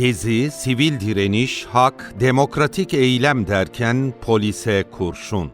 Gezi, sivil direniş, hak, demokratik eylem derken polise kurşun.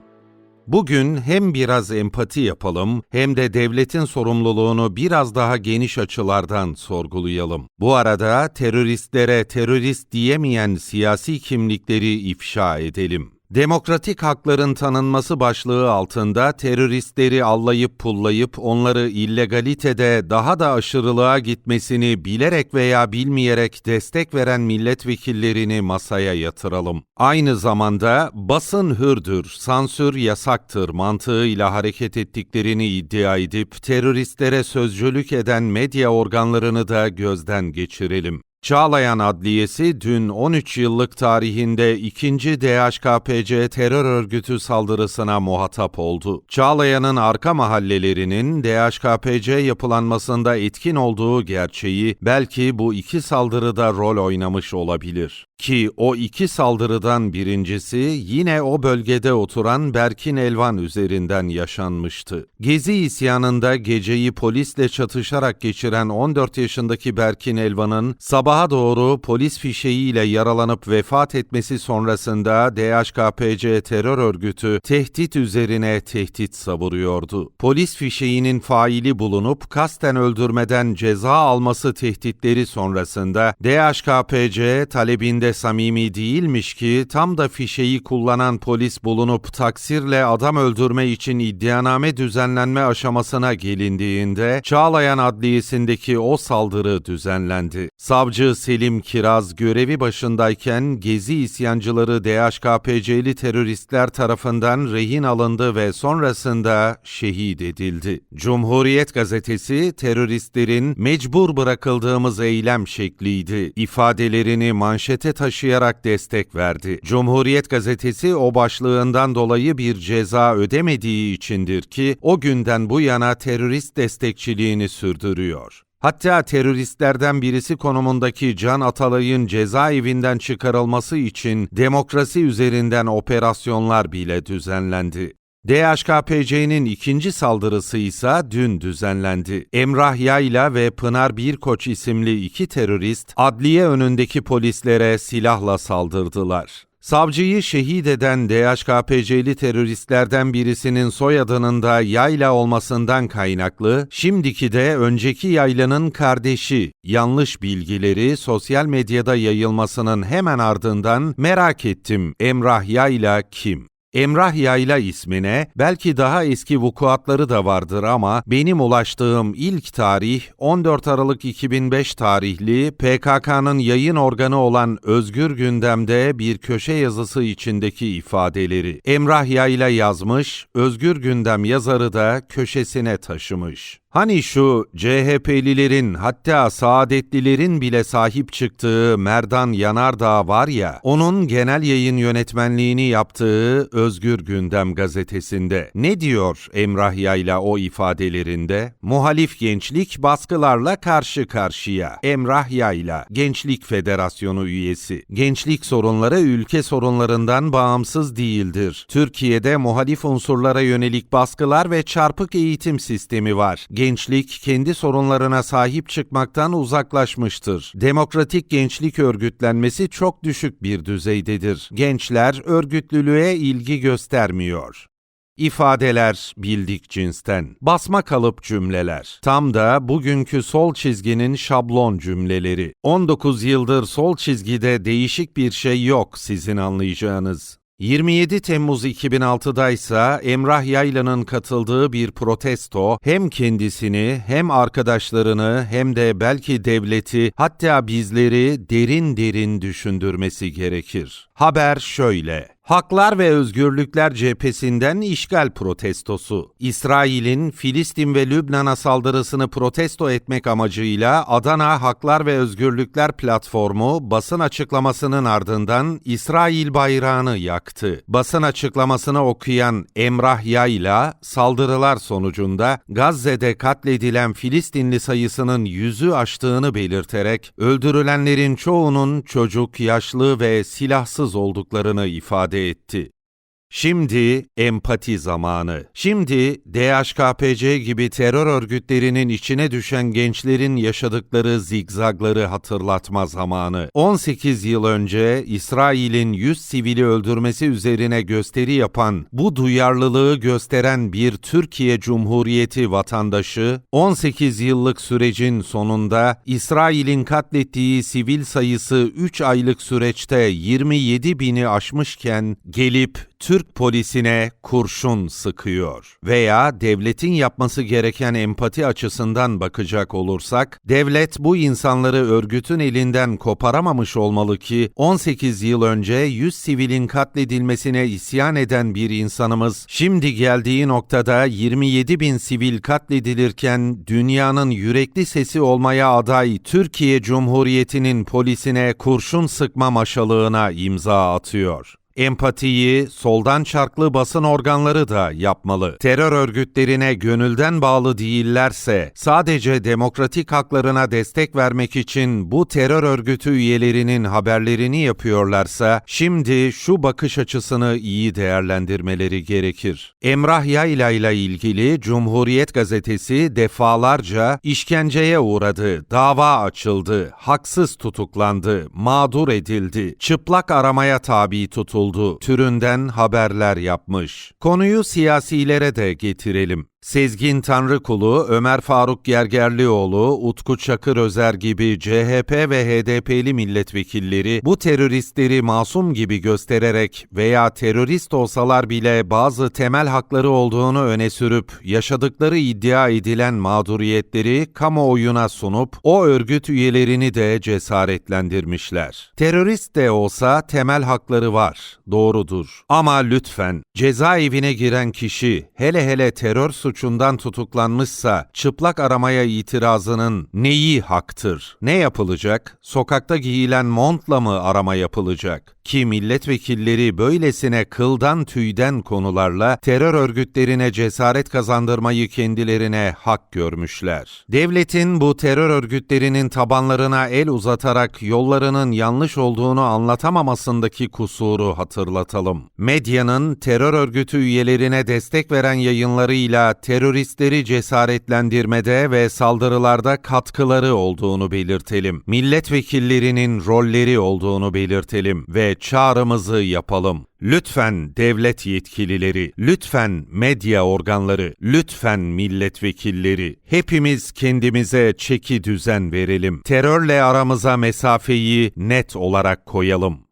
Bugün hem biraz empati yapalım hem de devletin sorumluluğunu biraz daha geniş açılardan sorgulayalım. Bu arada teröristlere terörist diyemeyen siyasi kimlikleri ifşa edelim. Demokratik hakların tanınması başlığı altında teröristleri allayıp pullayıp onları illegalitede daha da aşırılığa gitmesini bilerek veya bilmeyerek destek veren milletvekillerini masaya yatıralım. Aynı zamanda basın hürdür, sansür yasaktır mantığıyla hareket ettiklerini iddia edip teröristlere sözcülük eden medya organlarını da gözden geçirelim. Çağlayan Adliyesi dün 13 yıllık tarihinde ikinci DHKPC terör örgütü saldırısına muhatap oldu. Çağlayan'ın arka mahallelerinin DHKPC yapılanmasında etkin olduğu gerçeği belki bu iki saldırıda rol oynamış olabilir. Ki o iki saldırıdan birincisi yine o bölgede oturan Berkin Elvan üzerinden yaşanmıştı. Gezi isyanında geceyi polisle çatışarak geçiren 14 yaşındaki Berkin Elvan'ın sabaha doğru polis fişeğiyle yaralanıp vefat etmesi sonrasında DHKPC terör örgütü tehdit üzerine tehdit savuruyordu. Polis fişeğinin faili bulunup kasten öldürmeden ceza alması tehditleri sonrasında DHKPC talebinde samimi değilmiş ki tam da fişeyi kullanan polis bulunup taksirle adam öldürme için iddianame düzenlenme aşamasına gelindiğinde Çağlayan Adliyesi'ndeki o saldırı düzenlendi. Savcı Selim Kiraz görevi başındayken Gezi isyancıları DHKPC'li teröristler tarafından rehin alındı ve sonrasında şehit edildi. Cumhuriyet gazetesi teröristlerin mecbur bırakıldığımız eylem şekliydi ifadelerini manşete taşıyarak destek verdi. Cumhuriyet gazetesi o başlığından dolayı bir ceza ödemediği içindir ki o günden bu yana terörist destekçiliğini sürdürüyor. Hatta teröristlerden birisi konumundaki Can Atalay'ın cezaevinden çıkarılması için demokrasi üzerinden operasyonlar bile düzenlendi. DHKPC'nin ikinci saldırısı ise dün düzenlendi. Emrah Yayla ve Pınar Birkoç isimli iki terörist adliye önündeki polislere silahla saldırdılar. Savcıyı şehit eden DHKPC'li teröristlerden birisinin soyadının da Yayla olmasından kaynaklı, şimdiki de önceki Yayla'nın kardeşi, yanlış bilgileri sosyal medyada yayılmasının hemen ardından merak ettim Emrah Yayla kim? Emrah Yayla ismine belki daha eski vukuatları da vardır ama benim ulaştığım ilk tarih 14 Aralık 2005 tarihli PKK'nın yayın organı olan Özgür Gündem'de bir köşe yazısı içindeki ifadeleri. Emrah Yayla yazmış, Özgür Gündem yazarı da köşesine taşımış. Hani şu CHP'lilerin hatta Saadetlilerin bile sahip çıktığı Merdan Yanardağ var ya, onun genel yayın yönetmenliğini yaptığı Özgür Gündem gazetesinde. Ne diyor Emrah Yayla o ifadelerinde? Muhalif gençlik baskılarla karşı karşıya. Emrah Yayla, Gençlik Federasyonu üyesi. Gençlik sorunları ülke sorunlarından bağımsız değildir. Türkiye'de muhalif unsurlara yönelik baskılar ve çarpık eğitim sistemi var gençlik kendi sorunlarına sahip çıkmaktan uzaklaşmıştır. Demokratik gençlik örgütlenmesi çok düşük bir düzeydedir. Gençler örgütlülüğe ilgi göstermiyor. İfadeler bildik cinsten. Basma kalıp cümleler. Tam da bugünkü sol çizginin şablon cümleleri. 19 yıldır sol çizgide değişik bir şey yok sizin anlayacağınız. 27 Temmuz 2006'da ise Emrah Yayla'nın katıldığı bir protesto hem kendisini hem arkadaşlarını hem de belki devleti hatta bizleri derin derin düşündürmesi gerekir. Haber şöyle. Haklar ve Özgürlükler Cephesinden işgal protestosu. İsrail'in Filistin ve Lübnan'a saldırısını protesto etmek amacıyla Adana Haklar ve Özgürlükler Platformu basın açıklamasının ardından İsrail bayrağını yaktı. Basın açıklamasını okuyan Emrah Yayla, saldırılar sonucunda Gazze'de katledilen Filistinli sayısının yüzü aştığını belirterek öldürülenlerin çoğunun çocuk, yaşlı ve silahsız olduklarını ifade etti. Şimdi empati zamanı. Şimdi DHKPC gibi terör örgütlerinin içine düşen gençlerin yaşadıkları zigzagları hatırlatma zamanı. 18 yıl önce İsrail'in 100 sivili öldürmesi üzerine gösteri yapan, bu duyarlılığı gösteren bir Türkiye Cumhuriyeti vatandaşı, 18 yıllık sürecin sonunda İsrail'in katlettiği sivil sayısı 3 aylık süreçte 27 bini aşmışken gelip Türk polisine kurşun sıkıyor. Veya devletin yapması gereken empati açısından bakacak olursak, devlet bu insanları örgütün elinden koparamamış olmalı ki 18 yıl önce 100 sivilin katledilmesine isyan eden bir insanımız, şimdi geldiği noktada 27 bin sivil katledilirken dünyanın yürekli sesi olmaya aday Türkiye Cumhuriyeti'nin polisine kurşun sıkma maşalığına imza atıyor. Empatiyi soldan çarklı basın organları da yapmalı. Terör örgütlerine gönülden bağlı değillerse, sadece demokratik haklarına destek vermek için bu terör örgütü üyelerinin haberlerini yapıyorlarsa, şimdi şu bakış açısını iyi değerlendirmeleri gerekir. Emrah Yayla ile ilgili Cumhuriyet gazetesi defalarca işkenceye uğradı, dava açıldı, haksız tutuklandı, mağdur edildi, çıplak aramaya tabi tutuldu oldu türünden haberler yapmış. Konuyu siyasilere de getirelim. Sezgin Tanrıkulu, Ömer Faruk Gergerlioğlu, Utku Çakır Özer gibi CHP ve HDP'li milletvekilleri bu teröristleri masum gibi göstererek veya terörist olsalar bile bazı temel hakları olduğunu öne sürüp yaşadıkları iddia edilen mağduriyetleri kamuoyuna sunup o örgüt üyelerini de cesaretlendirmişler. Terörist de olsa temel hakları var, doğrudur. Ama lütfen cezaevine giren kişi hele hele terör suçundan tutuklanmışsa çıplak aramaya itirazının neyi haktır? Ne yapılacak? Sokakta giyilen montla mı arama yapılacak? Ki milletvekilleri böylesine kıldan tüyden konularla terör örgütlerine cesaret kazandırmayı kendilerine hak görmüşler. Devletin bu terör örgütlerinin tabanlarına el uzatarak yollarının yanlış olduğunu anlatamamasındaki kusuru hatırlatalım. Medyanın terör örgütü üyelerine destek veren yayınlarıyla teröristleri cesaretlendirmede ve saldırılarda katkıları olduğunu belirtelim. Milletvekillerinin rolleri olduğunu belirtelim ve çağrımızı yapalım. Lütfen devlet yetkilileri, lütfen medya organları, lütfen milletvekilleri, hepimiz kendimize çeki düzen verelim. Terörle aramıza mesafeyi net olarak koyalım.